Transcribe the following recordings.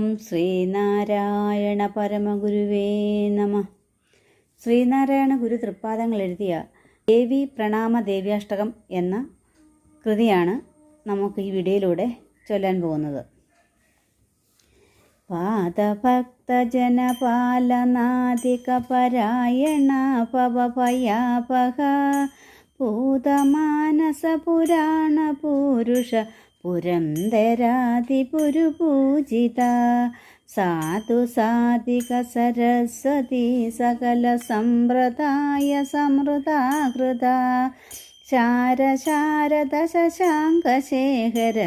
ഓം ശ്രീനാരായണ പരമഗുരുവേ നമ. ശ്രീനാരായണ ഗുരു തൃപ്പാദങ്ങൾ എഴുതിയ ദേവി പ്രണാമ ദേവ്യാഷ്ടകം എന്ന കൃതിയാണ് നമുക്ക് ഈ വീഡിയോയിലൂടെ ചൊല്ലാൻ പോകുന്നത്. പാദഭക്തജനപാലനാദികപരായണ പവഭയാപഹ ഭൂതമാനസപുരാണപൂരുഷ പുരന്തരാതിപുരുപൂജിത സാധു സാധിക സരസ്വതി സകല സമ്പ്രദായ സമൃതാകൃത ശാരശാരദ ശശാങ്കശേഖര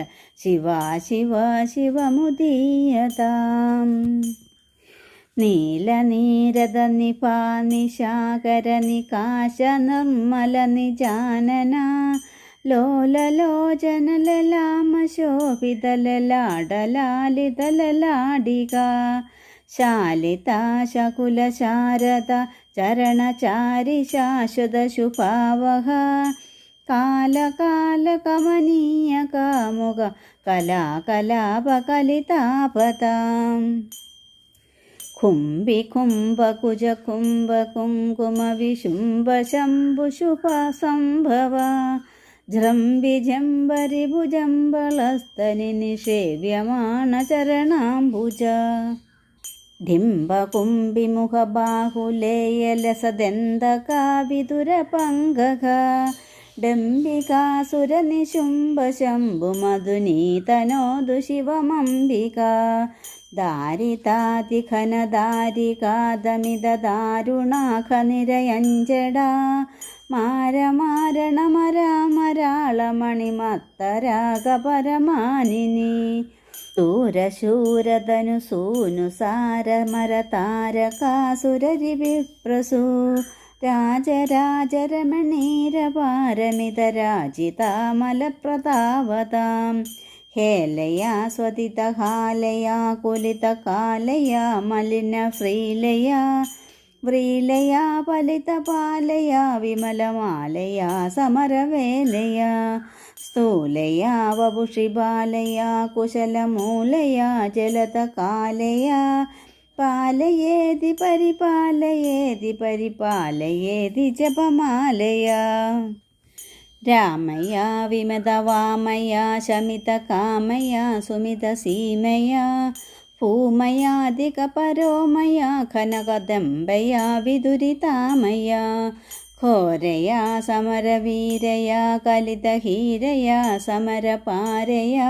ശിവ ശിവ ശിവമുദീയതാം. നീലനീരദ നിപാ നിശാകര നിർമ്മല നിജാനന लोललोजनललामशोभितललाडलालितललाडिका चरणचारि चरणचारिशाशुदशुपावह कालकालकमनीयकामुग कलाकलापकलितापताम्। खुम्बिकुम्भकुजकुम्भकुङ्कुमविशुम्भशम्भुशुभसंभव കാലകാലകമനീയ കാമുക കലാകലാപകലിതാപതാം കുംഭി കുംഭ കുജ കുംഭ കുങ്കുമ വിശുംഭ ശംഭു ശുഭ സംഭവ ജൃംബി ജംബരി ഭുജംബളസ്തനി നിഷേവ്യമാണ ചരണാംബുജ. ഡിംബ കുംഭി മുഖ ബാഹുലേയലസദന്തകാവിതുര പങ്കക ഡംബികാസുര നിശുംഭ ശംഭു മധുനീതനോദു ശിവമംബിക ദാരിതാതിഘനദാരികാദമിത ദാരുണാഖ നിരയഞ്ജടാ മാരമാരണമരാമരാളമണിമത്തരാഗപരമാനിനി ദൂരശൂരതനു സൂനു സാരമരതാരകാസുരരി വിപ്രസു. രാജരാജരമണീരപാരമിത രാജിതാമലപ്രതാവതാം ഹേലയാ സ്വതിതഹാലയാ കുലിതകാലയാ മലിന ശ്രീലയാ വ്രീലയാ ഫലിതപാലയാ വിമലമാലയാ സമരവേലയാ സ്ഥൂലയാ വപുഷിബാലയാ കുശലമൂലയാ ജലതകാലയാ. പാലയേതി പരിപാലയേതി പരിപാലയേതി ജപമാലയാ. രാമയാ വിമതവാമയാ ശമിതകാമയാ സുമിതസീമയാ ഭൂമയാധികപരോമയാ ഘനകദംബയാ വിദുരിതാമയാ ഘോരയാ സമരവീരയാ കലിതഹീരയാ സമരപാരയാ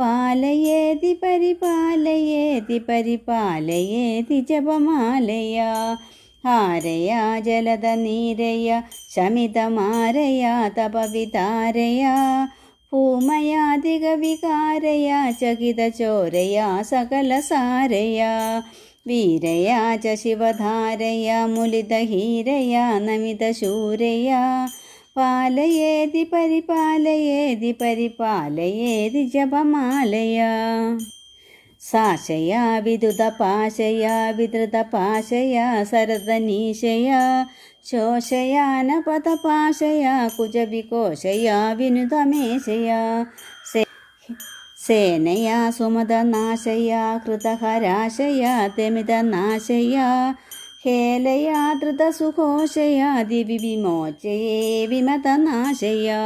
പാലയേതി പരിപാലയേതി പരിപാലയേതി ജപമാലയാ ഹാരയാ ജലദനീരയ ശമിതമാരയാ തപവിതാരയാ ഭൂമയാധിക വികാരയാ ചകിതചോരയാ സകലസാരയാ വീരയാ ച ശിവധാരയാ മുലിതഹീരയാ നമിതശൂരയാ പാലയേതി പരിപാലയേതി പരിപാലയേതി ജപമാലയാ. സാശയാ വിദുതപാശയാ വിധൃതപാശയാ സരതനീശയാ ശോഷയാനപദപാശയാ കുജവികോശയാ വിനുതമേശയാ സേനയാ ഹേലയാ ധൃതസുഘോഷയാ ദിവി വിമോചയേ വിമതനാശയാ